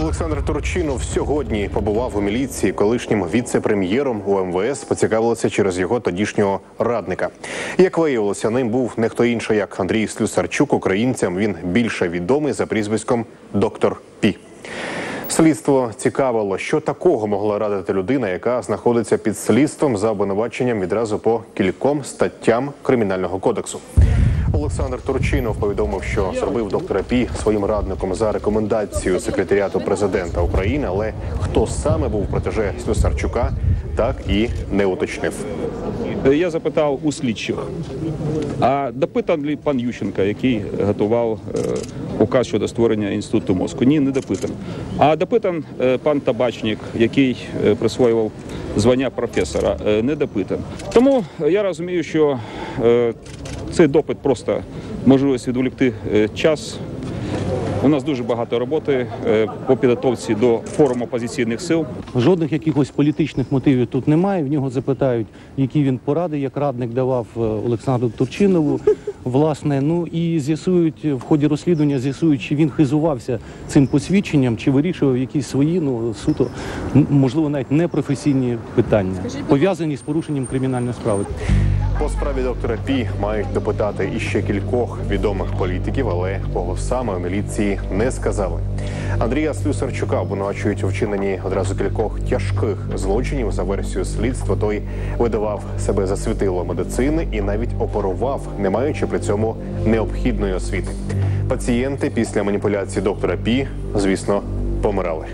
Олександр Турчинов сьогодні побував у міліції колишнім віце-прем'єром у МВС. Поцікавилися через його тодішнього радника. Як виявилося, ним був не хто інший, як Андрій Слюсарчук. Українцям він більше відомий за прізвиськом доктор Пі. Слідство цікавило, що такого могла радити людина, яка знаходиться під слідством за обвинуваченням відразу по кільком статтям кримінального кодексу. Олександр Турчинов повідомив, що зробив доктора Пі своїм радником за рекомендацією секретаріату президента України, але хто саме був протеже Слюсарчука, так і не уточнив. Я запитав у слідчих, а допитаний пан Ющенка, який готував е, указ щодо створення інституту мозку? Ні, не допитан. А допитан е, пан Табачник, який е, присвоював звання професора, е, не допитан. Тому я розумію, що е, цей допит просто можливість відволікти е, час. У нас дуже багато роботи е, по підготовці до форуму опозиційних сил. Жодних якихось політичних мотивів тут немає. В нього запитають, які він поради, як радник давав е, Олександру Турчинову. Власне, ну і з'ясують в ході розслідування, з'ясують, чи він хизувався цим посвідченням, чи вирішував якісь свої, ну суто можливо, навіть непрофесійні питання, пов'язані з порушенням кримінальної справи. По справі доктора Пі мають допитати іще кількох відомих політиків, але кого саме у міліції не сказали. Андрія Слюсарчука обвинувачують у вчиненні одразу кількох тяжких злочинів за версією слідства. Той видавав себе за світило медицини і навіть оперував, не маючи при цьому необхідної освіти. Пацієнти після маніпуляції доктора Пі, звісно, помирали.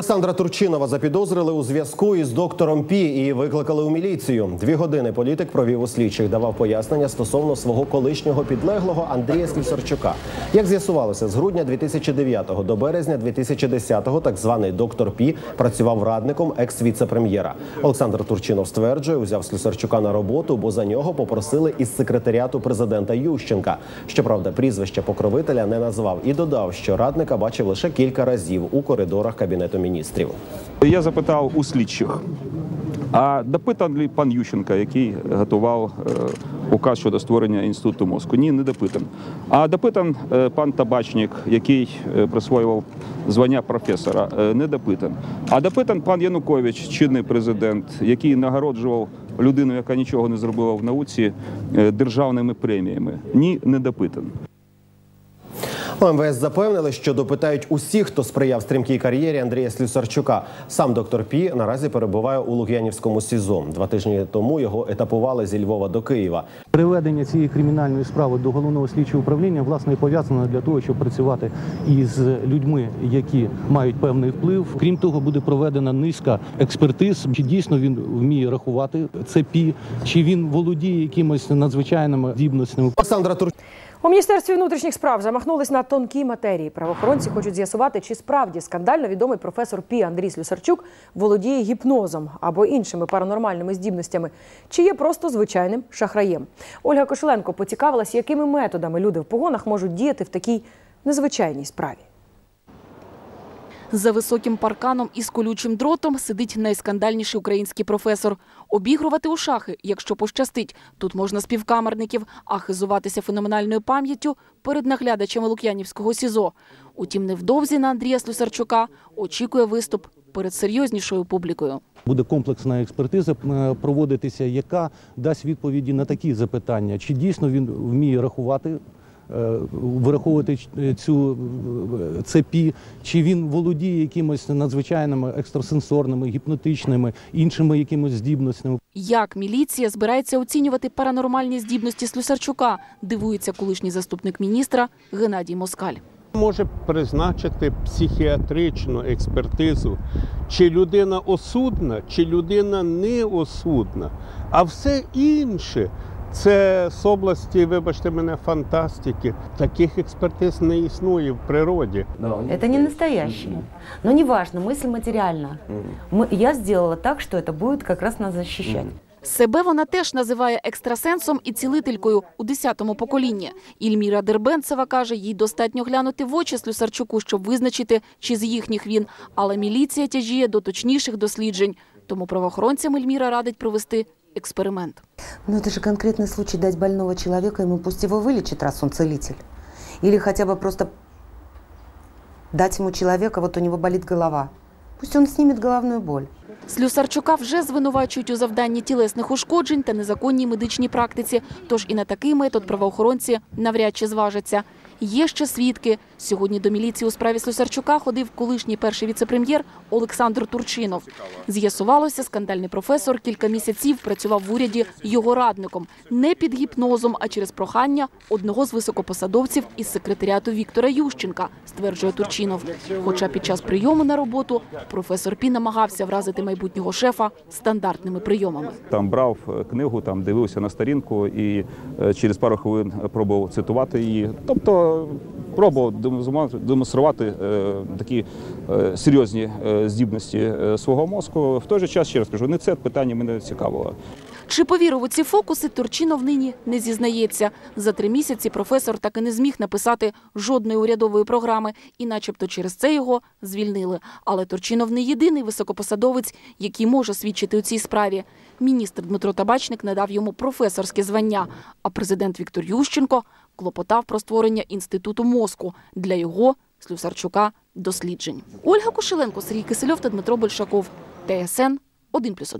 Олександра Турчинова запідозрили у зв'язку із доктором Пі і викликали у міліцію. Дві години політик провів у слідчих, давав пояснення стосовно свого колишнього підлеглого Андрія Слюсарчука. Як з'ясувалося, з грудня 2009 до березня 2010 так званий доктор Пі працював радником екс-віце-прем'єра. Олександр Турчинов стверджує, узяв Слюсарчука на роботу, бо за нього попросили із секретаріату президента Ющенка. Щоправда, прізвище покровителя не назвав і додав, що радника бачив лише кілька разів у коридорах кабінету міністрів. Я запитав у слідчих, а допитаний пан Ющенка, який готував е, указ щодо створення інституту мозку? Ні, не допитан. А допитан е, пан Табачник, який е, присвоював звання професора, не допитан. А допитан пан Янукович, чинний президент, який нагороджував людину, яка нічого не зробила в науці, державними преміями. Ні, не допитан. У МВС запевнили, що допитають усіх, хто сприяв стрімкій кар'єрі Андрія Слюсарчука. Сам доктор Пі наразі перебуває у Лук'янівському СІЗО. Два тижні тому його етапували зі Львова до Києва. Приведення цієї кримінальної справи до головного слідчого управління власне пов'язано для того, щоб працювати із людьми, які мають певний вплив. Крім того, буде проведена низка експертиз. Чи дійсно він вміє рахувати це пі, чи він володіє якимось надзвичайними здібностями. Олександра Тур... У міністерстві внутрішніх справ замахнулись на тонкі матерії. Правоохоронці хочуть з'ясувати, чи справді скандально відомий професор Пі Андрій Слюсарчук володіє гіпнозом або іншими паранормальними здібностями, чи є просто звичайним шахраєм. Ольга Кошеленко поцікавилась, якими методами люди в погонах можуть діяти в такій незвичайній справі. За високим парканом із колючим дротом сидить найскандальніший український професор. Обігрувати у шахи, якщо пощастить. Тут можна співкамерників, а хизуватися феноменальною пам'яттю перед наглядачами Лук'янівського СІЗО. Утім, невдовзі на Андрія Слюсарчука очікує виступ перед серйознішою публікою. Буде комплексна експертиза е, проводитися, яка дасть відповіді на такі запитання: чи дійсно він вміє рахувати. Е, Вираховувати ч- цю е, це пі, чи він володіє якимось надзвичайними екстрасенсорними, гіпнотичними, іншими якимось здібностями. Як міліція збирається оцінювати паранормальні здібності Слюсарчука, дивується колишній заступник міністра Геннадій Москаль. може призначити психіатричну експертизу, чи людина осудна, чи людина не осудна. А все інше це з області, вибачте мене, фантастики. Таких експертиз не існує в природі. Это не настоящее. Но неважно, мысль материальна. Мы, я сделала так, что это будет как раз нас защищать. Себе вона теж називає екстрасенсом і цілителькою у 10-му поколінні. Ільміра Дербенцева каже, їй достатньо глянути в очі Слюсарчуку, щоб визначити, чи з їхніх він. Але міліція тяжіє до точніших досліджень. Тому правоохоронцям Ельміра радить провести експеримент. Но это же конкретный случай дать больного человека, ему пусть его вылечит, раз он целитель. Или хотя бы просто дать ему человека, вот у него болит голова. Пусть он снимет головную боль. Слюсарчука вже звинувачують у завданні тілесних ушкоджень та незаконній медичній практиці. Тож і на такий метод правоохоронці навряд чи зважаться. Є ще свідки. Сьогодні до міліції у справі Слюсарчука ходив колишній перший віцепрем'єр Олександр Турчинов. З'ясувалося, скандальний професор кілька місяців працював в уряді його радником. Не під гіпнозом, а через прохання одного з високопосадовців із секретаріату Віктора Ющенка, стверджує Турчинов. Хоча під час прийому на роботу професор Пі намагався вразити майбутнього шефа стандартними прийомами. Там брав е, книгу, там дивився на сторінку і е, через пару хвилин пробував цитувати її. Тобто пробував демонструвати- е, такі е, серйозні е, здібності свого мозку. В той же час ще раз кажу, не це питання мене цікавило. Чи повірив у ці фокуси, Турчинов нині не зізнається. За три місяці професор так і не зміг написати жодної урядової програми, і начебто через це його звільнили. Але Турчинов не єдиний високопосадовець, який може свідчити у цій справі. Міністр Дмитро Табачник надав йому професорське звання, а президент Віктор Ющенко клопотав про створення інституту мозку для його Слюсарчука досліджень. Ольга Кошеленко, Сергій Кисельов та Дмитро Большаков. ТСН 1+,1.